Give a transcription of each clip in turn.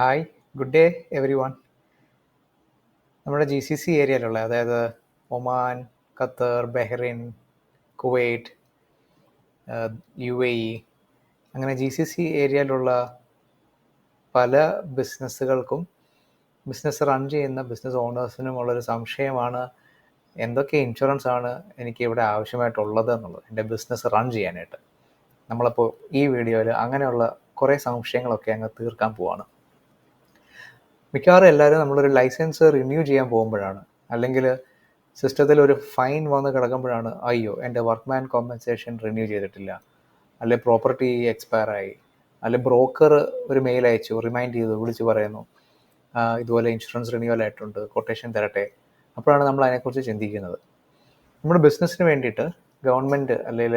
Hi good day everyone നമ്മുടെ G C C ഏരിയയിലുള്ള അതായത് Oman Qatar Bahrain Kuwait U A E അങ്ങനെ G C C ഏരിയയിലുള്ള പല ബിസിനസ്സുകൾക്കും ബിസിനസ് റൺ ചെയ്യുന്ന ബിസിനസ് ഓണേഴ്സിനും ഉള്ളൊരു സംശയമാണ് എന്തൊക്കെ ഇൻഷുറൻസ് ആണ് എനിക്ക് ഇവിടെ ആവശ്യമായിട്ടുള്ളത് എന്നുള്ളത് എന്റെ ബിസിനസ് റൺ ചെയ്യാനായിട്ട്. നമ്മളപ്പോൾ ഈ വീഡിയോയിൽ അങ്ങനെയുള്ള കുറേ സംശയങ്ങളൊക്കെ അങ്ങ് തീർക്കാൻ പോവാണ്. മിക്കവാറും എല്ലാവരും നമ്മളൊരു ലൈസൻസ് റിന്യൂ ചെയ്യാൻ പോകുമ്പോഴാണ്. അല്ലെങ്കിൽ സിസ്റ്റത്തിൽ ഒരു ഫൈൻ വന്ന് കിടക്കുമ്പോഴാണ് അയ്യോ എന്റെ വർക്ക്മാൻ കോമ്പൻസേഷൻ റിന്യൂ ചെയ്തിട്ടില്ല. അല്ലെ പ്രോപ്പർട്ടി എക്സ്പയർ ആയി. അല്ലെ ബ്രോക്കർ ഒരു മെയിൽ അയച്ചു റിമൈൻഡ് ചെയ്തു വിളിച്ച് പറയുന്നു. ഇതുപോലെ ഇൻഷുറൻസ് റിന്യൂവൽ ആയിട്ടുണ്ട് കൊട്ടേഷൻ തരട്ടെ. അപ്പോഴാണ് നമ്മൾ അതിനെക്കുറിച്ച് ചിന്തിക്കുന്നത്. നമ്മുടെ ബിസിനസ്സിന് വേണ്ടിയിട്ട് ഗവൺമെന്റ് അല്ലെങ്കിൽ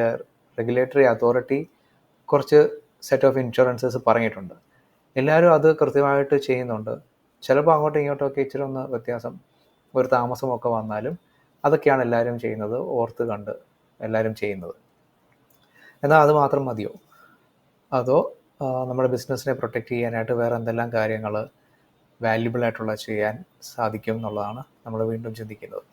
റെഗുലേറ്ററി അതോറിറ്റി കുറച്ച് സെറ്റ് ഓഫ് ഇൻഷുറൻസസ് പറഞ്ഞിട്ടുണ്ട്. എല്ലാവരും അത് കൃത്യമായിട്ട് ചെയ്യുന്നുണ്ട്. ചിലപ്പോൾ അങ്ങോട്ടും ഇങ്ങോട്ടും ഒക്കെ ഇച്ചിരി ഒന്ന് വ്യത്യാസം ഒരു താമസമൊക്കെ വന്നാലും അതൊക്കെയാണ് എല്ലാവരും ചെയ്യുന്നത് ഓർത്ത് കണ്ട് എല്ലാവരും ചെയ്യുന്നത്. എന്നാൽ അത് മാത്രം മതിയോ? അതോ നമ്മുടെ ബിസിനസ്സിനെ പ്രൊട്ടക്റ്റ് ചെയ്യാനായിട്ട് വേറെ എന്തെല്ലാം കാര്യങ്ങൾ വാല്യുബിൾ ആയിട്ടുള്ള ചെയ്യാൻ സാധിക്കും എന്നുള്ളതാണ് നമ്മൾ വീണ്ടും ചിന്തിക്കുന്നത്.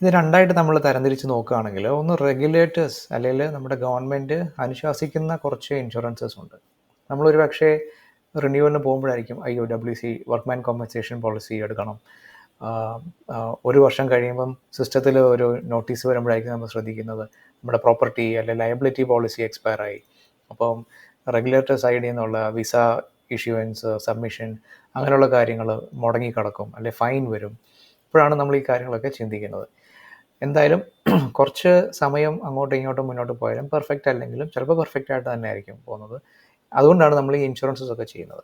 ഇത് രണ്ടായിട്ട് നമ്മൾ തരംതിരിച്ച് നോക്കുകയാണെങ്കിൽ ഒന്ന് റെഗുലേറ്റേഴ്സ് അല്ലെങ്കിൽ നമ്മുടെ ഗവൺമെന്റ് അനുശാസിക്കുന്ന കുറച്ച് ഇൻഷുറൻസസ് ഉണ്ട്. നമ്മളൊരു പക്ഷേ റിന്യൂവലിന് പോകുമ്പോഴായിരിക്കും അയ്യോ W C workman compensation policy എടുക്കണം. ഒരു വർഷം കഴിയുമ്പം സിസ്റ്റത്തിൽ ഒരു നോട്ടീസ് വരുമ്പോഴായിരിക്കും നമ്മൾ ശ്രദ്ധിക്കുന്നത് നമ്മുടെ പ്രോപ്പർട്ടി അല്ലെങ്കിൽ ലയബിലിറ്റി പോളിസി എക്സ്പയർ ആയി. അപ്പം റെഗുലേറ്റർ സൈഡിൽ നിന്നുള്ള വിസ ഇഷ്യൂവൻസ് സബ്മിഷൻ അങ്ങനെയുള്ള കാര്യങ്ങൾ മുടങ്ങിക്കിടക്കും അല്ലെ ഫൈൻ വരും. ഇപ്പോഴാണ് നമ്മൾ ഈ കാര്യങ്ങളൊക്കെ ചിന്തിക്കുന്നത്. എന്തായാലും കുറച്ച് സമയം അങ്ങോട്ടും ഇങ്ങോട്ടും മുന്നോട്ട് പോയാലും പെർഫെക്റ്റ് അല്ലെങ്കിലും ചിലപ്പോൾ പെർഫെക്റ്റ് ആയിട്ട് തന്നെ ആയിരിക്കും പോകുന്നത്. അതുകൊണ്ടാണ് നമ്മൾ ഈ ഇൻഷുറൻസസ് ഒക്കെ ചെയ്യുന്നത്.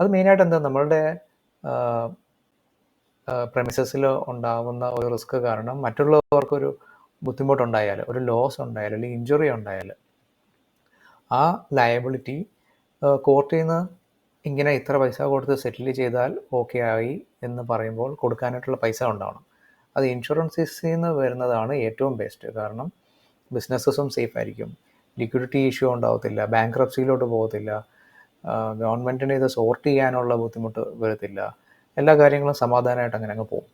അത് മെയിനായിട്ട് എന്താ? നമ്മളുടെ പ്രമിസസിൽ ഉണ്ടാകുന്ന ഒരു റിസ്ക് കാരണം മറ്റുള്ളവർക്കൊരു ബുദ്ധിമുട്ടുണ്ടായാൽ ഒരു ലോസ് ഉണ്ടായാൽ അല്ലെങ്കിൽ ഇഞ്ചുറി ഉണ്ടായാൽ ആ ലയബിലിറ്റി കോർട്ടിൽ നിന്ന് ഇങ്ങനെ ഇത്ര പൈസ കൊടുത്ത് സെറ്റിൽ ചെയ്താൽ ഓക്കെ ആയി എന്ന് പറയുമ്പോൾ കൊടുക്കാനായിട്ടുള്ള പൈസ ഉണ്ടാവണം. അത് ഇൻഷുറൻസിൽ നിന്ന് വരുന്നതാണ് ഏറ്റവും ബെസ്റ്റ് കാരണം ബിസിനസ്സും സേഫ് ആയിരിക്കും. ലിക്വിഡിറ്റി ഇഷ്യൂ ഉണ്ടാവത്തില്ല ബാങ്ക്രപ്സിയിലോട്ട് പോകത്തില്ല ഗവൺമെന്റിന് ഇത് സോർട്ട് ചെയ്യാനുള്ള ബുദ്ധിമുട്ട് വരത്തില്ല. എല്ലാ കാര്യങ്ങളും സമാധാനമായിട്ട് അങ്ങനെ അങ്ങ് പോകും.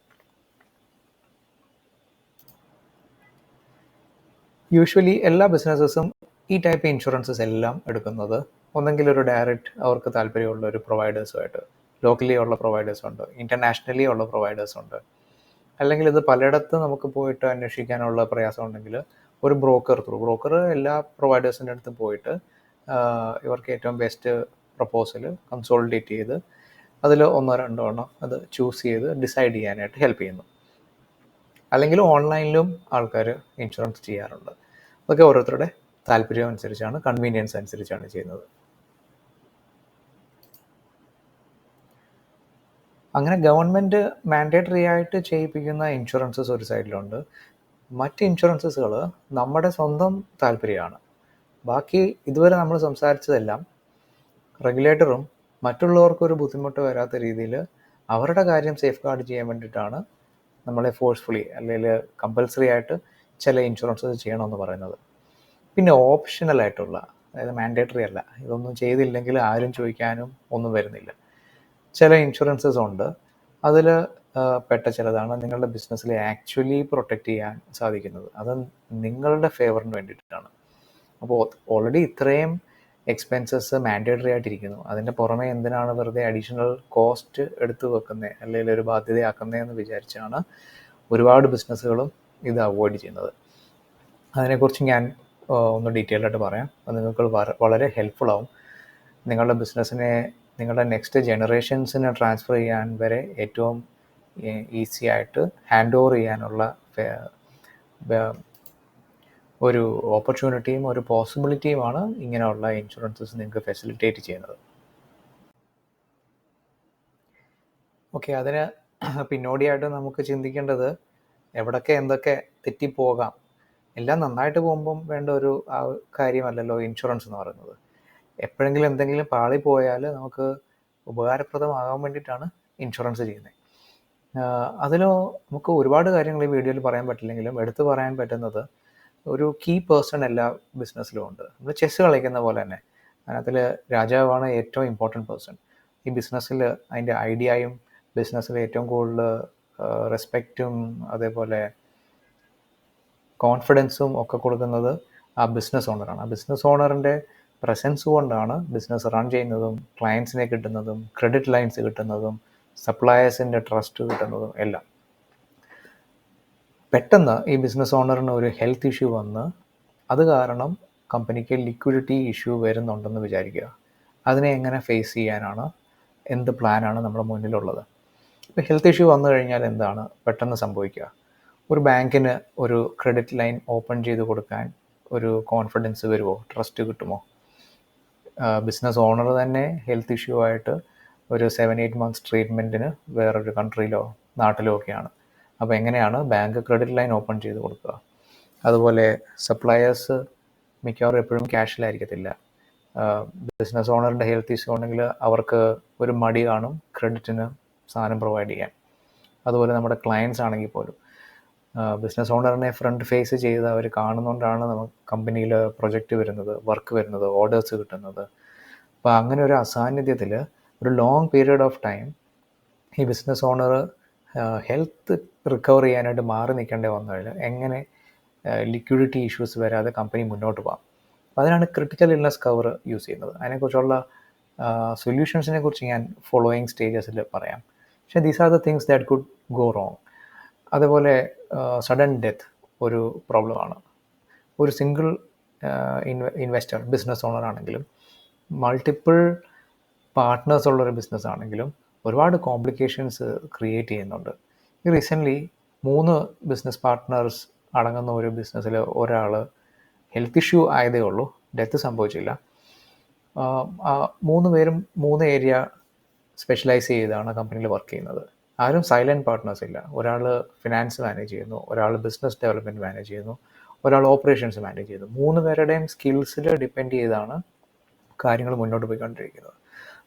യൂഷ്വലി എല്ലാ ബിസിനസ്സസും ഈ ടൈപ്പ് ഇൻഷുറൻസസ് എല്ലാം എടുക്കുന്നത് ഒന്നെങ്കിൽ ഒരു ഡയറക്റ്റ് അവർക്ക് താല്പര്യമുള്ള ഒരു പ്രൊവൈഡേഴ്സുമായിട്ട് ലോക്കലി ഉള്ള പ്രൊവൈഡേഴ്സ് ഉണ്ട് ഇന്റർനാഷണലി ഉള്ള പ്രൊവൈഡേഴ്സ് ഉണ്ട്. അല്ലെങ്കിൽ ഇത് പലയിടത്ത് നമുക്ക് പോയിട്ട് അന്വേഷിക്കാനുള്ള പ്രയാസം ഉണ്ടെങ്കിൽ ഒരു ബ്രോക്കർ ത്രൂ. ബ്രോക്കർ എല്ലാ പ്രൊവൈഡേഴ്സിന്റെ അടുത്തും പോയിട്ട് ഇവർക്ക് ഏറ്റവും ബെസ്റ്റ് പ്രപ്പോസൽ കൺസോൾഡേറ്റ് ചെയ്ത് അതിൽ ഒന്നോ രണ്ടോ എണ്ണം അത് ചൂസ് ചെയ്ത് ഡിസൈഡ് ചെയ്യാനായിട്ട് ഹെൽപ്പ് ചെയ്യുന്നു. അല്ലെങ്കിൽ ഓൺലൈനിലും ആൾക്കാർ ഇൻഷുറൻസ് ചെയ്യാറുണ്ട്. അതൊക്കെ ഓരോരുത്തരുടെ താല്പര്യം അനുസരിച്ചാണ് കൺവീനിയൻസ് അനുസരിച്ചാണ് ചെയ്യുന്നത്. അങ്ങനെ ഗവൺമെന്റ് മാൻഡേറ്ററി ആയിട്ട് ചെയ്യിപ്പിക്കുന്ന ഇൻഷുറൻസസ് ഒരു സൈഡിലുണ്ട് മറ്റ് ഇൻഷുറൻസസുകൾ നമ്മുടെ സ്വന്തം താല്പര്യമാണ്. ബാക്കി ഇതുവരെ നമ്മൾ സംസാരിച്ചതെല്ലാം റെഗുലേറ്ററും മറ്റുള്ളവർക്കൊരു ബുദ്ധിമുട്ട് വരാത്ത രീതിയിൽ അവരുടെ കാര്യം സേഫ് ഗാർഡ് ചെയ്യാൻ വേണ്ടിയിട്ടാണ് നമ്മളെ ഫോഴ്സ്ഫുള്ളി അല്ലെങ്കിൽ കമ്പൽസറി ആയിട്ട് ചില ഇൻഷുറൻസസ് ചെയ്യണമെന്ന് പറയുന്നത്. പിന്നെ ഓപ്ഷണൽ ആയിട്ടുള്ള അതായത് മാൻഡേറ്ററി അല്ല ഇതൊന്നും ചെയ്തില്ലെങ്കിൽ ആരും ചോദിക്കാനും ഒന്നും വരുന്നില്ല. ചില ഇൻഷുറൻസസ് ഉണ്ട്. അതിൽ പെട്ട ചിലതാണ് നിങ്ങളുടെ ബിസിനസ്സിലെ ആക്ച്വലി പ്രൊട്ടക്റ്റ് ചെയ്യാൻ സാധിക്കുന്നത്. അത് നിങ്ങളുടെ ഫേവറിന് വേണ്ടിയിട്ടാണ്. അപ്പോൾ ഓൾറെഡി ഇത്രയും എക്സ്പെൻസസ് മാൻഡേറ്ററി ആയിട്ടിരിക്കുന്നു. അതിന്റെ പുറമെ എന്തിനാണ് വെറുതെ അഡീഷണൽ കോസ്റ്റ് എടുത്തു വെക്കുന്നത് അല്ലെങ്കിൽ ഒരു ബാധ്യതയാക്കുന്നതെന്ന് വിചാരിച്ചാണ് ഒരുപാട് ബിസിനസ്സുകളും ഇത് അവോയ്ഡ് ചെയ്യുന്നത്. അതിനെക്കുറിച്ച് ഞാൻ ഒന്ന് ഡീറ്റെയിൽ ആയിട്ട് പറയാം. അത് നിങ്ങൾക്ക് വളരെ ഹെൽപ്ഫുൾ ആവും. നിങ്ങളുടെ ബിസിനസ്സിനെ നിങ്ങളുടെ നെക്സ്റ്റ് ജനറേഷൻസിനെ ട്രാൻസ്ഫർ ചെയ്യാൻ വരെ ഏറ്റവും ഈസി ആയിട്ട് ഹാൻഡ് ഓവർ ചെയ്യാനുള്ള ഒരു ഓപ്പർച്യൂണിറ്റിയും ഒരു പോസിബിലിറ്റിയുമാണ് ഇങ്ങനെയുള്ള ഇൻഷുറൻസസ് നിങ്ങൾക്ക് ഫെസിലിറ്റേറ്റ് ചെയ്യുന്നത്. ഓക്കെ അതിന് പിന്നോടിയായിട്ട് നമുക്ക് ചിന്തിക്കേണ്ടത് എവിടൊക്കെ എന്തൊക്കെ തെറ്റിപ്പോകാം. എല്ലാം നന്നായിട്ട് പോകുമ്പം വേണ്ട ഒരു കാര്യമല്ലല്ലോ ഇൻഷുറൻസ് എന്ന് പറയുന്നത്. എപ്പോഴെങ്കിലും എന്തെങ്കിലും പാളി പോയാൽ നമുക്ക് ഉപകാരപ്രദമാകാൻ വേണ്ടിയിട്ടാണ് ഇൻഷുറൻസ് ചെയ്യുന്നത്. അതിൽ നമുക്ക് ഒരുപാട് കാര്യങ്ങൾ ഈ വീഡിയോയിൽ പറയാൻ പറ്റില്ലെങ്കിലും എടുത്തു പറയാൻ പറ്റുന്നത് ഒരു കീ പേഴ്സൺ എല്ലാ ബിസിനസ്സിലും ഉണ്ട്. നമ്മൾ ചെസ്സ് കളിക്കുന്ന പോലെ തന്നെ. അതിനകത്തിൽ രാജാവാണ് ഏറ്റവും ഇമ്പോർട്ടന്റ് പേഴ്സൺ ഈ ബിസിനസ്സിൽ അതിന്റെ ഐഡിയയും ബിസിനസ്സിൽ ഏറ്റവും കൂടുതൽ റെസ്പെക്റ്റും അതേപോലെ കോൺഫിഡൻസും ഒക്കെ കൊടുക്കുന്നത് ആ ബിസിനസ് ഓണറാണ് ആ ബിസിനസ് ഓണറിന്റെ പ്രസൻസ് കൊണ്ടാണ് ബിസിനസ് റൺ ചെയ്യുന്നതും ക്ലയൻസിനെ കിട്ടുന്നതും ക്രെഡിറ്റ് ലൈൻസ് കിട്ടുന്നതും സപ്ലയേഴ്സിന്റെ ട്രസ്റ്റ് കിട്ടുന്നതും എല്ലാം. പെട്ടെന്ന് ഈ ബിസിനസ് ഓണറിന് ഒരു ഹെൽത്ത് ഇഷ്യൂ വന്ന് അത് കാരണം കമ്പനിക്ക് ലിക്വിഡിറ്റി ഇഷ്യൂ വരുന്നുണ്ടെന്ന് വിചാരിക്കുക. അതിനെ എങ്ങനെ ഫേസ് ചെയ്യാനാണ് എന്ത് പ്ലാനാണ് നമ്മുടെ മുന്നിലുള്ളത്? ഇപ്പോൾ ഹെൽത്ത് ഇഷ്യൂ വന്നു കഴിഞ്ഞാൽ എന്താണ് പെട്ടെന്ന് സംഭവിക്കുക? ഒരു ബാങ്കിന് ഒരു ക്രെഡിറ്റ് ലൈൻ ഓപ്പൺ ചെയ്ത് കൊടുക്കാൻ ഒരു കോൺഫിഡൻസ് വരുമോ? ട്രസ്റ്റ് കിട്ടുമോ? ബിസിനസ് ഓണർ തന്നെ ഹെൽത്ത് ഇഷ്യൂ ആയിട്ട് ഒരു സെവൻ എയ്റ്റ് മന്ത്സ് ട്രീറ്റ്മെന്റിന് വേറൊരു കൺട്രിയിലോ നാട്ടിലോ ഒക്കെയാണ്. അപ്പോൾ എങ്ങനെയാണ് ബാങ്ക് ക്രെഡിറ്റ് ലൈൻ ഓപ്പൺ ചെയ്ത് കൊടുക്കുക? അതുപോലെ സപ്ലയേഴ്സ് മിക്കവാറും എപ്പോഴും ക്യാഷിലായിരിക്കത്തില്ല ബിസിനസ് ഓണറിന്റെ ഹെൽത്ത് ഇഷ്യൂ ഉണ്ടെങ്കിൽ അവർക്ക് ഒരു മടി കാണും ക്രെഡിറ്റിന് സാധനം പ്രൊവൈഡ് ചെയ്യാൻ. അതുപോലെ നമ്മുടെ ക്ലയൻസ് ആണെങ്കിൽ പോലും. ബിസിനസ് ഓണറിനെ ഫ്രണ്ട് ഫേസ് ചെയ്ത് അവർ കാണുന്നതുകൊണ്ടാണ് നമുക്ക് കമ്പനിയിൽ പ്രൊജക്റ്റ് വരുന്നത് വർക്ക് വരുന്നത് ഓർഡേഴ്സ് കിട്ടുന്നത്. അപ്പോൾ അങ്ങനെ ഒരു അസാന്നിധ്യത്തിൽ ഒരു ലോങ് പീരീഡ് ഓഫ് ടൈം ഈ ബിസിനസ് ഓണർ ഹെൽത്ത് റിക്കവർ ചെയ്യാനായിട്ട് മാറി നിൽക്കേണ്ടി വന്നു കഴിഞ്ഞാൽ എങ്ങനെ ലിക്വിഡിറ്റി ഇഷ്യൂസ് വരാതെ കമ്പനി മുന്നോട്ട് പോകാം. അപ്പോൾ അതിനാണ് ക്രിട്ടിക്കൽ ഇൽനെസ് കവർ യൂസ് ചെയ്യുന്നത്. അതിനെക്കുറിച്ചുള്ള സൊല്യൂഷൻസിനെ കുറിച്ച് ഞാൻ ഫോളോയിങ് സ്റ്റേജസിൽ പറയാം. പക്ഷേ these are the things that could go wrong അതുപോലെ സഡൻ ഡെത്ത് ഒരു പ്രോബ്ലമാണ് ഒരു സിംഗിൾ ഇൻവെസ്റ്റർ ബിസിനസ് ഓണർ ആണെങ്കിലും മൾട്ടിപ്പിൾ പാർട്ട്നേഴ്സ് ഉള്ളൊരു ബിസിനസ് ആണെങ്കിലും ഒരുപാട് കോംപ്ലിക്കേഷൻസ് ക്രിയേറ്റ് ചെയ്യുന്നുണ്ട്. ഈ റീസെന്റ്ലി മൂന്ന് ബിസിനസ് പാർട്ട്നേഴ്സ് അടങ്ങുന്ന ഒരു ബിസിനസ്സിൽ ഒരാൾ ഹെൽത്ത് ഇഷ്യൂ ആയതേ ഉള്ളൂ. ഡെത്ത് സംഭവിച്ചില്ല. മൂന്ന് പേരും മൂന്ന് ഏരിയ സ്പെഷ്യലൈസ് ചെയ്താണ് കമ്പനിയിൽ വർക്ക് ചെയ്യുന്നത്. ആരും സൈലന്റ് പാർട്ട്നേഴ്സ് ഇല്ല. ഒരാൾ ഫിനാൻസ് മാനേജ് ചെയ്യുന്നു ഒരാൾ ബിസിനസ് ഡെവലപ്മെന്റ് മാനേജ് ചെയ്യുന്നു ഒരാൾ ഓപ്പറേഷൻസ് മാനേജ് ചെയ്യുന്നു. മൂന്ന് പേരുടെയും സ്കിൽസിൽ ഡിപ്പെൻഡ് ചെയ്താണ് കാര്യങ്ങൾ മുന്നോട്ട് പോയിക്കൊണ്ടിരിക്കുന്നത്.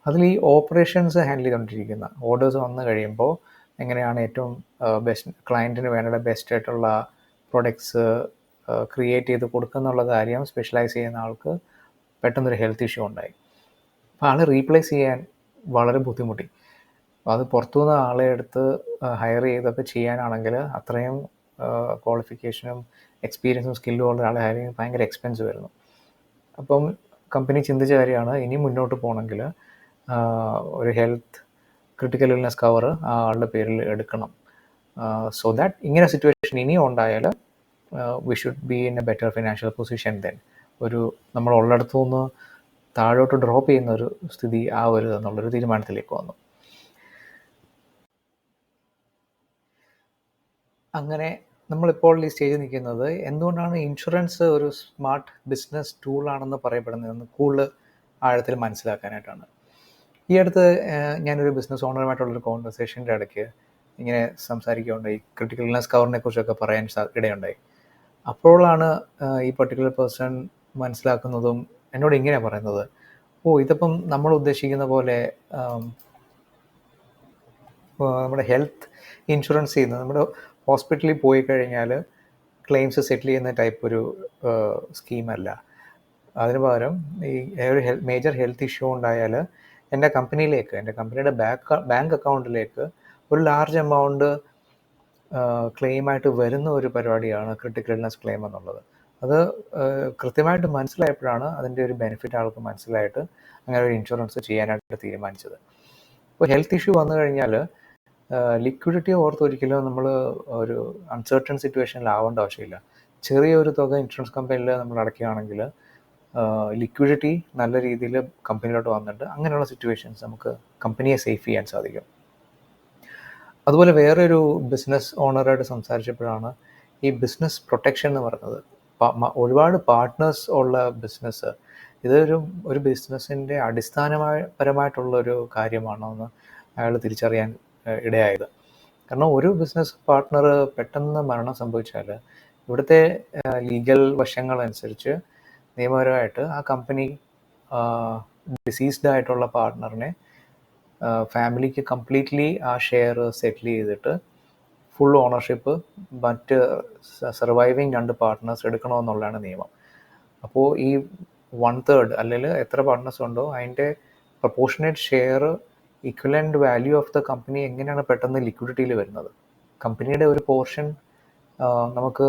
അതിൽ ഈ ഓപ്പറേഷൻസ് ഹാൻഡിൽ ചെയ്തുകൊണ്ടിരിക്കുന്ന ഓർഡേഴ്സ് വന്നു കഴിയുമ്പോൾ എങ്ങനെയാണ് ഏറ്റവും ബെസ്റ്റ് ക്ലയന്റിന് വേണ്ട ബെസ്റ്റ് ആയിട്ടുള്ള പ്രൊഡക്ട്സ് ക്രിയേറ്റ് ചെയ്ത് കൊടുക്കുന്നുള്ള കാര്യം സ്പെഷ്യലൈസ് ചെയ്യുന്ന ആൾക്ക് പെട്ടെന്നൊരു ഹെൽത്ത് ഇഷ്യൂ ഉണ്ടായി. അപ്പോൾ ആൾ റീപ്ലേസ് ചെയ്യാൻ വളരെ ബുദ്ധിമുട്ടി. അപ്പോൾ അത് പുറത്തുനിന്ന് ആളെ എടുത്ത് ഹയർ ചെയ്തൊക്കെ ചെയ്യാനാണെങ്കിൽ അത്രയും ക്വാളിഫിക്കേഷനും എക്സ്പീരിയൻസും സ്കില്ലും ഉള്ള ആളെ ഹയർ ചെയ്യാൻ ഭയങ്കര എക്സ്പെൻസ് വരുന്നു. അപ്പം കമ്പനി ചിന്തിച്ച കാര്യമാണ് ഇനി മുന്നോട്ട് പോകണമെങ്കിൽ ഒരു ഹെൽത്ത് ക്രിട്ടിക്കൽ ഇൽനെസ് കവർ ആളുടെ പേരിൽ എടുക്കണം. സോ ദാറ്റ് ഇങ്ങനെ സിറ്റുവേഷൻ ഇനിയും ഉണ്ടായാൽ we should be in a better financial position then ഒരു നമ്മൾ ഉള്ളിടത്തു നിന്ന് താഴോട്ട് ഡ്രോപ്പ് ചെയ്യുന്ന ഒരു സ്ഥിതി ആവരുത് എന്നുള്ളൊരു തീരുമാനത്തിലേക്ക് വന്നു. അങ്ങനെ നമ്മളിപ്പോൾ ഈ സ്റ്റേജിൽ നിൽക്കുന്നത് എന്തുകൊണ്ടാണ് ഇൻഷുറൻസ് ഒരു സ്മാർട്ട് ബിസിനസ് ടൂളാണെന്ന് പറയപ്പെടുന്നതെന്ന് കൂടുതൽ ആഴത്തിൽ മനസ്സിലാക്കാനായിട്ടാണ്. ഈ അടുത്ത് ഞാനൊരു ബിസിനസ് ഓണറുമായിട്ടുള്ളൊരു കോൺവെർസേഷന്റെ ഇടയ്ക്ക് ഇങ്ങനെ സംസാരിക്കുകയുണ്ടായി ക്രിട്ടിക്കൽ ഇൽനെസ് കവറിനെ കുറിച്ചൊക്കെ പറയാൻ ഇടയുണ്ടായി. അപ്പോഴാണ് ഈ പർട്ടിക്കുലർ പേഴ്സൺ മനസ്സിലാക്കുന്നതും എന്നോട് ഇങ്ങനെ പറയുന്നത്. ഓ ഇതിപ്പം നമ്മൾ ഉദ്ദേശിക്കുന്ന പോലെ നമ്മുടെ ഹെൽത്ത് ഇൻഷുറൻസ് ചെയ്യുന്നത് നമ്മുടെ ഹോസ്പിറ്റലിൽ പോയി കഴിഞ്ഞാൽ ക്ലെയിംസ് സെറ്റിൽ ചെയ്യുന്ന ടൈപ്പ് ഒരു സ്കീമല്ല അതിന് പകരം ഈ ഒരു ഹെൽ മേജർ ഹെൽത്ത് ഇഷ്യൂ ഉണ്ടായാൽ എന്റെ കമ്പനിയിലേക്ക് എന്റെ കമ്പനിയുടെ ബാക്ക് ബാങ്ക് അക്കൗണ്ടിലേക്ക് ഒരു ലാർജ് എമൗണ്ട് ക്ലെയിമായിട്ട് വരുന്ന ഒരു പരിപാടിയാണ് ക്രിട്ടിക്കൽ ഇൽനെസ് ക്ലെയിം എന്നുള്ളത്. അത് കൃത്യമായിട്ട് മനസ്സിലായപ്പോഴാണ് അതിന്റെ ഒരു ബെനിഫിറ്റ് ആൾക്ക് മനസ്സിലായിട്ട് അങ്ങനെ ഒരു ഇൻഷുറൻസ് ചെയ്യാനായിട്ട് തീരുമാനിച്ചത്. ഇപ്പോൾ ഹെൽത്ത് ഇഷ്യൂ വന്നു കഴിഞ്ഞാൽ ലിക്വിഡിറ്റി ഓർത്ത് ഒരിക്കലും നമ്മൾ ഒരു അൺസർട്ടൺ സിറ്റുവേഷനിലാവേണ്ട ആവശ്യമില്ല. ചെറിയൊരു തുക ഇൻഷുറൻസ് കമ്പനിയിൽ നമ്മൾ അടയ്ക്കുകയാണെങ്കിൽ ലിക്വിഡിറ്റി നല്ല രീതിയിൽ കമ്പനിയിലോട്ട് വന്നിട്ട് അങ്ങനെയുള്ള സിറ്റുവേഷൻസ് നമുക്ക് കമ്പനിയെ സേഫ് ചെയ്യാൻ സാധിക്കും. അതുപോലെ വേറൊരു ബിസിനസ് ഓണറായിട്ട് സംസാരിച്ചപ്പോഴാണ് ഈ ബിസിനസ് പ്രൊട്ടക്ഷൻ എന്ന് പറയുന്നത്. ഒരുപാട് പാർട്ട്നേഴ്സ് ഉള്ള ബിസിനസ് ഇതൊരു ഒരു ബിസിനസ്സിന്റെ അടിസ്ഥാനമായ പരമായിട്ടുള്ള ഒരു കാര്യമാണോ എന്ന് അയാൾ തിരിച്ചറിയാൻ ഇടയായത്. കാരണം ഒരു ബിസിനസ് പാർട്ട്ണർ പെട്ടെന്ന് മരണം സംഭവിച്ചാൽ ഇവിടുത്തെ ലീഗൽ വശങ്ങൾ അനുസരിച്ച് നിയമപരമായിട്ട് ആ കമ്പനി ഡിസീസ്ഡ് ആയിട്ടുള്ള പാർട്ട്ണറിനെ ഫാമിലിക്ക് കംപ്ലീറ്റ്ലി ആ ഷെയർ സെറ്റിൽ ചെയ്തിട്ട് ഫുൾ ഓണർഷിപ്പ് മറ്റ് സർവൈവിങ് രണ്ട് പാർട്ട്നേഴ്സ് എടുക്കണമെന്നുള്ളതാണ് നിയമം. അപ്പോൾ ഈ വൺ തേർഡ് അല്ലെങ്കിൽ എത്ര പാർട്ട്നേഴ്സ് ഉണ്ടോ അതിന്റെ proportionate share equivalent value of the company എങ്ങനെയാണ് പെട്ടെന്ന് ലിക്വിഡിറ്റിയിൽ വരുന്നത്? കമ്പനിയുടെ ഒരു പോർഷൻ നമുക്ക്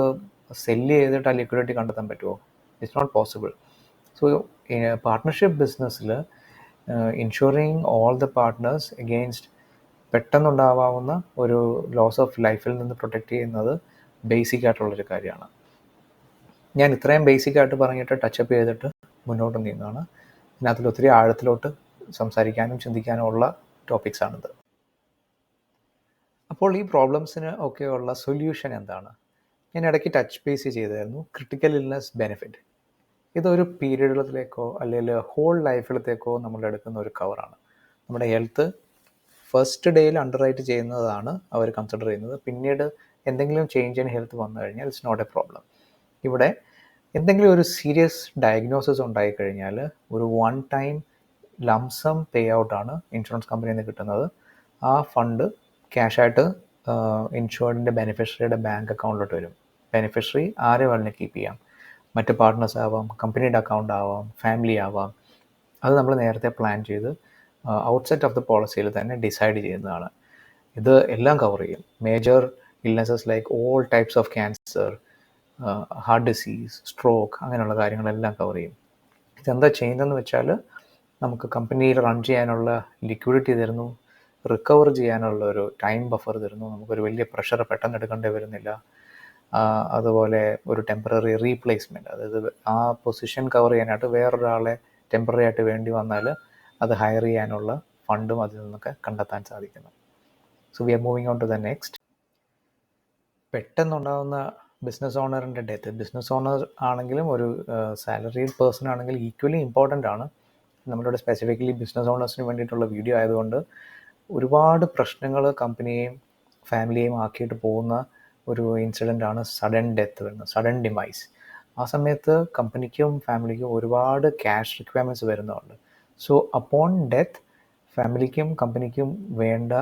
സെല്ല് ചെയ്തിട്ട് ആ ലിക്വിഡിറ്റി കണ്ടെത്താൻ പറ്റുമോ it's not possible so partnership ബിസിനസ്സിൽ insuring all the partners against പെട്ടെന്നുണ്ടാവാവുന്ന ഒരു ലോസ് ഓഫ് ലൈഫിൽ നിന്ന് പ്രൊട്ടക്റ്റ് ചെയ്യുന്നത് ബേസിക് ആയിട്ടുള്ളൊരു കാര്യമാണ്. ഞാൻ ഇത്രയും ബേസിക് ആയിട്ട് പറഞ്ഞിട്ട് ടച്ചപ്പ് ചെയ്തിട്ട് മുന്നോട്ട് നീങ്ങുകയാണ്. അതിനകത്തിൽ ഒത്തിരി ആഴത്തിലോട്ട് സംസാരിക്കാനും ചിന്തിക്കാനും ഉള്ള ടോപ്പിക്സാണിത് അപ്പോൾ ഈ പ്രോബ്ലംസിന് ഒക്കെയുള്ള സൊല്യൂഷൻ എന്താണ്? ഞാൻ ഇടയ്ക്ക് ടച്ച് ബേസ് ചെയ്തായിരുന്നു. ക്രിട്ടിക്കൽ ഇൽനെസ് ബെനിഫിറ്റ് ഇതൊരു പീരീഡിലത്തേക്കോ അല്ലെങ്കിൽ ഹോൾ ലൈഫിലത്തേക്കോ നമ്മൾ എടുക്കുന്ന ഒരു കവറാണ് നമ്മുടെ ഹെൽത്ത് ഫസ്റ്റ് ഡേയിൽ അണ്ടർ റൈറ്റ് ചെയ്യുന്നതാണ് അവർ കൺസിഡർ ചെയ്യുന്നത്. പിന്നീട് എന്തെങ്കിലും ചേഞ്ച് ഇൻ ഹെൽത്ത് വന്നു കഴിഞ്ഞാൽ ഇറ്റ്സ് നോട്ട് എ പ്രോബ്ലം ഇവിടെ എന്തെങ്കിലും ഒരു സീരിയസ് ഡയഗ്നോസിസ് ഉണ്ടായിക്കഴിഞ്ഞാൽ ഒരു one time lump sum pay ഔട്ടാണ് insurance കമ്പനിയിൽ നിന്ന് കിട്ടുന്നത്. ആ ഫണ്ട് ക്യാഷായിട്ട് ഇൻഷുർഡിന്റെ ബെനിഫിഷ്യറിയുടെ ബാങ്ക് അക്കൗണ്ടിലോട്ട് വരും. ബെനിഫിഷ്യറി ആരെ വേണമെങ്കിൽ കീപ്പ് ചെയ്യാം. മറ്റ് പാർട്ട്നേഴ്സ് ആവാം കമ്പനിയുടെ അക്കൗണ്ട് ആവാം ഫാമിലി ആവാം. അത് നമ്മൾ നേരത്തെ പ്ലാൻ ചെയ്ത് ഔട്ട്സെറ്റ് ഓഫ് ദ പോളിസിയിൽ തന്നെ ഡിസൈഡ് ചെയ്യുന്നതാണ്. ഇത് എല്ലാം കവർ ചെയ്യും. Major illnesses like all types of cancer heart disease stroke അങ്ങനെയുള്ള കാര്യങ്ങളെല്ലാം കവർ ചെയ്യും. ഇതെന്താ ചെയ്യുന്നതെന്ന് വെച്ചാൽ നമുക്ക് കമ്പനിയിൽ റൺ ചെയ്യാനുള്ള ലിക്വിഡിറ്റി തരുന്നു റിക്കവർ ചെയ്യാനുള്ള ഒരു ടൈം ബഫർ തരുന്നു. നമുക്കൊരു വലിയ പ്രഷർ പെട്ടെന്ന് എടുക്കേണ്ടി വരുന്നില്ല. അതുപോലെ ഒരു ടെമ്പററി റീപ്ലേസ്മെന്റ് അതായത് ആ പൊസിഷൻ കവർ ചെയ്യാനായിട്ട് വേറൊരാളെ ടെമ്പററി ആയിട്ട് വേണ്ടി വന്നാൽ അത് ഹയർ ചെയ്യാനുള്ള ഫണ്ടും അതിൽ നിന്നൊക്കെ കണ്ടെത്താൻ സാധിക്കുന്നു. So we are moving on to the next പെട്ടെന്നുണ്ടാകുന്ന business ഓണറിന്റെ ഡെത്ത് ബിസിനസ് ഓണർ ആണെങ്കിലും ഒരു സാലറീഡ് പേഴ്സൺ ആണെങ്കിലും ഈക്വലി ഇമ്പോർട്ടന്റ് ആണ്. നമ്മളിവിടെ സ്പെസിഫിക്കലി ബിസിനസ് ഓണേഴ്സിന് വേണ്ടിയിട്ടുള്ള വീഡിയോ ആയതുകൊണ്ട് ഒരുപാട് പ്രശ്നങ്ങൾ കമ്പനിയെയും ഫാമിലിയെയും ആക്കിയിട്ട് പോകുന്ന ഒരു ഇൻസിഡന്റ് ആണ് സഡൻ ഡെത്ത് വരുന്നത് സഡൻ ഡിമൈസ് ആ സമയത്ത് കമ്പനിക്കും ഫാമിലിക്കും ഒരുപാട് ക്യാഷ് റിക്വയർമെന്റ്സ് വരുന്നുണ്ട്. സോ അപ്പോൺ ഡെത്ത് ഫാമിലിക്കും കമ്പനിക്കും വേണ്ട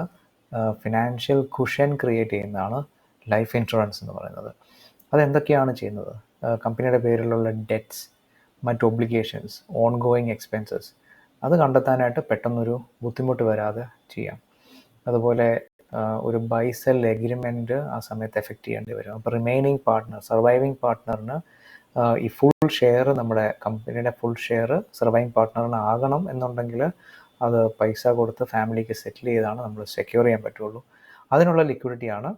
ഫിനാൻഷ്യൽ കുഷൻ ക്രിയേറ്റ് ചെയ്യുന്നതാണ് ലൈഫ് ഇൻഷുറൻസ് എന്ന് പറയുന്നത്. അതെന്തൊക്കെയാണ് ചെയ്യുന്നത്? കമ്പനിയുടെ പേരിലുള്ള ഡെറ്റ്സ് മറ്റ് ഒബ്ലിഗേഷൻസ് ഓൺ ഗോയിങ് എക്സ്പെൻസസ് അത് കണ്ടെത്താനായിട്ട് പെട്ടെന്നൊരു ബുദ്ധിമുട്ട് വരാതെ ചെയ്യാം. അതുപോലെ ഒരു ബൈസെൽ എഗ്രിമെന്റ് ആ സമയത്ത് എഫക്റ്റ് ചെയ്യേണ്ടി വരും. അപ്പോൾ റിമൈനിങ് പാർട്ട്ണർ സർവൈവിങ് പാർട്ട്ണറിന് ഈ ഫുൾ ഷെയർ നമ്മുടെ കമ്പനിയുടെ ഫുൾ ഷെയർ സർവൈവിങ് പാർട്ട്ണറിന് ആകണം എന്നുണ്ടെങ്കിൽ അത് പൈസ കൊടുത്ത് ഫാമിലിക്ക് സെറ്റിൽ ചെയ്താണ് നമ്മൾ സെക്യൂർ ചെയ്യാൻ പറ്റുള്ളൂ. അതിനുള്ള ലിക്വിഡിറ്റിയാണ്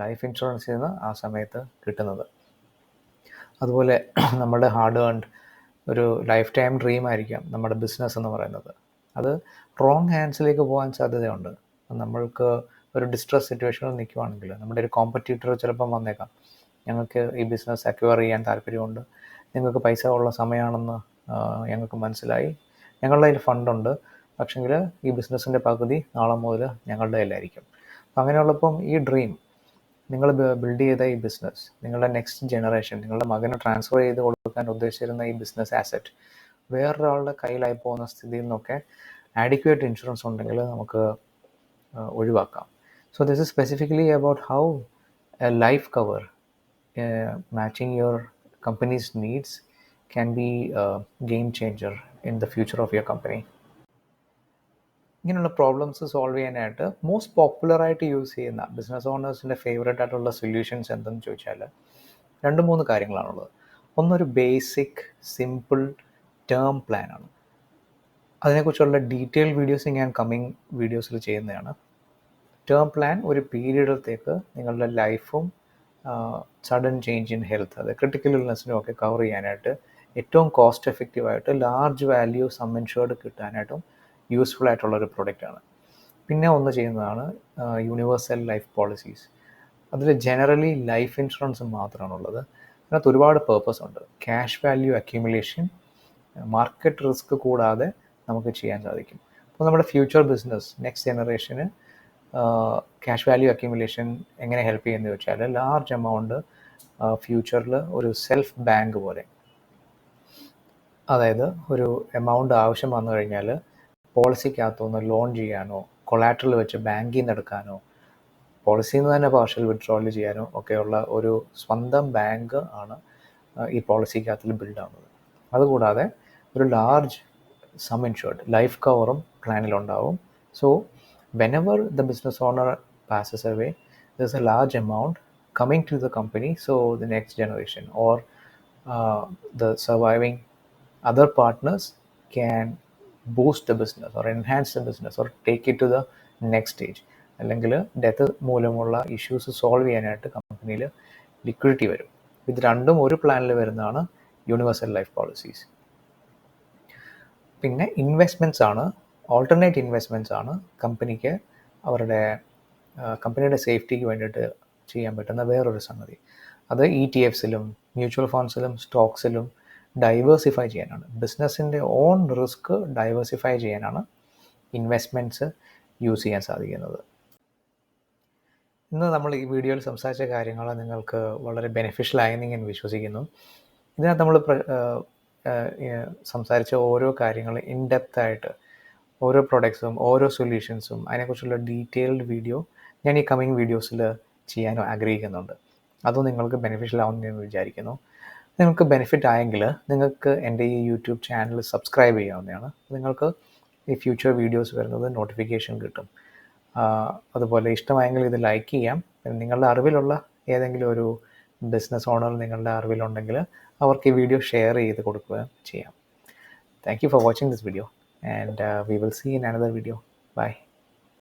ലൈഫ് ഇൻഷുറൻസിൽ നിന്ന് ആ സമയത്ത് കിട്ടുന്നത്. അതുപോലെ നമ്മുടെ ഹാർഡ് ഏൺഡ് ഒരു ലൈഫ് ടൈം ഡ്രീം ആയിരിക്കാം നമ്മുടെ ബിസിനസ് എന്ന് പറയുന്നത്. അത് റോങ് ഹാൻഡ്സിലേക്ക് പോകാൻ സാധ്യതയുണ്ട്. നമ്മൾക്ക് ഒരു ഡിസ്ട്രസ് സിറ്റുവേഷനിൽ നിൽക്കുവാണെങ്കിൽ നമ്മുടെ ഒരു കോമ്പറ്റീറ്റർ ചിലപ്പം വന്നേക്കാം. ഞങ്ങൾക്ക് ഈ ബിസിനസ് അക്വയർ ചെയ്യാൻ താല്പര്യമുണ്ട്. നിങ്ങൾക്ക് പൈസ ഉള്ള സമയമാണെന്ന് ഞങ്ങൾക്ക് മനസ്സിലായി. ഞങ്ങളുടെ കയ്യിൽ ഫണ്ടുണ്ട് പക്ഷെങ്കിൽ ഈ ബിസിനസ്സിന്റെ പകുതി നാളെ മുതൽ ഞങ്ങളുടെ കയ്യിലായിരിക്കും. അപ്പം അങ്ങനെയുള്ളപ്പം ഈ ഡ്രീം നിങ്ങൾ ബിൽഡ് ചെയ്ത ഈ ബിസിനസ് നിങ്ങളുടെ നെക്സ്റ്റ് ജനറേഷൻ നിങ്ങളുടെ മകനെ ട്രാൻസ്ഫർ ചെയ്ത് കൊടുക്കാൻ ഉദ്ദേശിച്ചിരുന്ന ഈ ബിസിനസ് ആസറ്റ് വേറൊരാളുടെ കയ്യിലായി പോകുന്ന സ്ഥിതിയിൽ നിന്നൊക്കെ ആഡിക്വേറ്റ് ഇൻഷുറൻസ് ഉണ്ടെങ്കിൽ നമുക്ക് ഒഴിവാക്കാം. So specifically about how a life cover uh, matching your company's needs can be a game changer in the future of your company. ഇങ്ങനെയുള്ള പ്രോബ്ലംസ് സോൾവ് ചെയ്യാനായിട്ട് മോസ്റ്റ് പോപ്പുലറായിട്ട് യൂസ് ചെയ്യുന്ന ബിസിനസ് ഓണേഴ്സിന്റെ ഫേവറേറ്റ് ആയിട്ടുള്ള solutions എന്തെന്ന് ചോദിച്ചാൽ രണ്ട് മൂന്ന് കാര്യങ്ങളാണുള്ളത്. ഒന്നൊരു ബേസിക് സിമ്പിൾ ടേം പ്ലാനാണ് അതിനെക്കുറിച്ചുള്ള ഡീറ്റെയിൽ വീഡിയോസ് ഞാൻ കമ്മിങ് വീഡിയോസിൽ ചെയ്യുന്നതാണ്. ടേം പ്ലാൻ ഒരു പീരീഡത്തേക്ക് നിങ്ങളുടെ ലൈഫും സഡൻ ചേഞ്ച് ഇൻ ഹെൽത്ത് അത് ക്രിട്ടിക്കൽ ഇൽനെസ്സിനും ഒക്കെ കവർ ചെയ്യാനായിട്ട് ഏറ്റവും കോസ്റ്റ് എഫക്റ്റീവായിട്ട് ലാർജ് വാല്യൂ സം ഇൻഷുർഡ് കിട്ടാനായിട്ടും യൂസ്ഫുൾ ആയിട്ടുള്ള ഒരു പ്രൊഡക്റ്റാണ് പിന്നെ ഒന്ന് ചെയ്യുന്നതാണ് യൂണിവേഴ്സൽ ലൈഫ് പോളിസീസ് അതിൽ ജനറലി ലൈഫ് ഇൻഷുറൻസ് മാത്രമാണുള്ളത്. അതിനകത്ത് ഒരുപാട് പേർപ്പസ് ഉണ്ട്. Cash value accumulation market risk കൂടാതെ നമുക്ക് ചെയ്യാൻ സാധിക്കും. അപ്പോൾ നമ്മുടെ ഫ്യൂച്ചർ ബിസിനസ് നെക്സ്റ്റ് ജനറേഷന് ക്യാഷ് വാല്യൂ അക്യുമുലേഷൻ എങ്ങനെ ഹെൽപ്പ് ചെയ്യുന്നത് വെച്ചാൽ ലാർജ് എമൗണ്ട് ഫ്യൂച്ചറിൽ ഒരു സെൽഫ് ബാങ്ക് പോലെ. അതായത് ഒരു എമൗണ്ട് ആവശ്യം വന്നു കഴിഞ്ഞാൽ പോളിസിക്കകത്തുനിന്ന് ലോൺ ചെയ്യാനോ കൊളാറ്ററൽ വെച്ച് ബാങ്കിൽ നിന്ന് എടുക്കാനോ പോളിസിയിൽ നിന്ന് തന്നെ പാർഷ്യൽ വിഡ്രോൾ ചെയ്യാനോ ഒക്കെയുള്ള ഒരു സ്വന്തം ബാങ്ക് ആണ് ഈ പോളിസിക്കകത്തിൽ ബിൽഡ് ആവുന്നത്. അതുകൂടാതെ ഒരു ലാർജ് സം ഇൻഷുർഡ് ലൈഫ് കവറും പ്ലാനിലുണ്ടാവും so whenever the business owner passes away, there's a large amount coming to the company so the next generation or uh, the surviving other partners can boost the business or enhance the business or take it to the next stage അല്ലെങ്കിൽ death മൂലമുള്ള issues solve ചെയ്യാനായിട്ട് കമ്പനിയിൽ liquidity വരും ഇത് രണ്ടും ഒരു പ്ലാനിൽ വരുന്നതാണ് യൂണിവേഴ്സൽ ലൈഫ് പോളിസീസ് പിന്നെ ഇൻവെസ്റ്റ്മെന്റ്സ് ആണ് ഓൾട്ടർനേറ്റ് ഇൻവെസ്റ്റ്മെന്റ്സ് ആണ് കമ്പനിക്ക് അവരുടെ കമ്പനിയുടെ സേഫ്റ്റിക്ക് വേണ്ടിയിട്ട് ചെയ്യാൻ പറ്റുന്ന വേറൊരു സംഗതി. അത് ഇ ടി എഫ്സിലും മ്യൂച്വൽ ഫണ്ട്സിലും സ്റ്റോക്സിലും ഡൈവേഴ്സിഫൈ ചെയ്യാനാണ്. ബിസിനസ്സിന്റെ ഓൺ റിസ്ക് ഡൈവേഴ്സിഫൈ ചെയ്യാനാണ് ഇൻവെസ്റ്റ്മെന്റ്സ് യൂസ് ചെയ്യാൻ സാധിക്കുന്നത്. ഇന്ന് നമ്മൾ ഈ വീഡിയോയിൽ സംസാരിച്ച കാര്യങ്ങൾ നിങ്ങൾക്ക് വളരെ ബെനിഫിഷ്യൽ ആയെന്ന് ഞാൻ വിശ്വസിക്കുന്നു. ഇതിനകത്ത് നമ്മൾ സംസാരിച്ച ഓരോ കാര്യങ്ങൾ ഇൻഡെപ്ത് ആയിട്ട് ഓരോ പ്രോഡക്ട്സും ഓരോ സൊല്യൂഷൻസും അതിനെക്കുറിച്ചുള്ള ഡീറ്റെയിൽഡ് വീഡിയോ ഞാൻ ഈ കമ്മിങ് വീഡിയോസിൽ ചെയ്യാനോ ആഗ്രഹിക്കുന്നുണ്ട്. അതും നിങ്ങൾക്ക് ബെനിഫിഷ്യൽ ആവുമെന്ന് വിചാരിക്കുന്നു. നിങ്ങൾക്ക് ബെനിഫിറ്റ് ആയെങ്കിൽ നിങ്ങൾക്ക് എന്റെ ഈ യൂട്യൂബ് ചാനൽ സബ്സ്ക്രൈബ് ചെയ്യാവുന്നതാണ്. നിങ്ങൾക്ക് ഈ ഫ്യൂച്ചർ വീഡിയോസ് വരുന്നത് നോട്ടിഫിക്കേഷൻ കിട്ടും. അതുപോലെ ഇഷ്ടമായെങ്കിൽ ഇത് ലൈക്ക് ചെയ്യാം. പിന്നെ നിങ്ങളുടെ അറിവിലുള്ള ഏതെങ്കിലും ഒരു ബിസിനസ് ഓണർ നിങ്ങളുടെ അറിവിലുണ്ടെങ്കിൽ അവർക്ക് ഈ വീഡിയോ ഷെയർ ചെയ്ത് കൊടുക്കുകയും ചെയ്യാം. Thank you for watching this video and uh, we will see in another video. Bye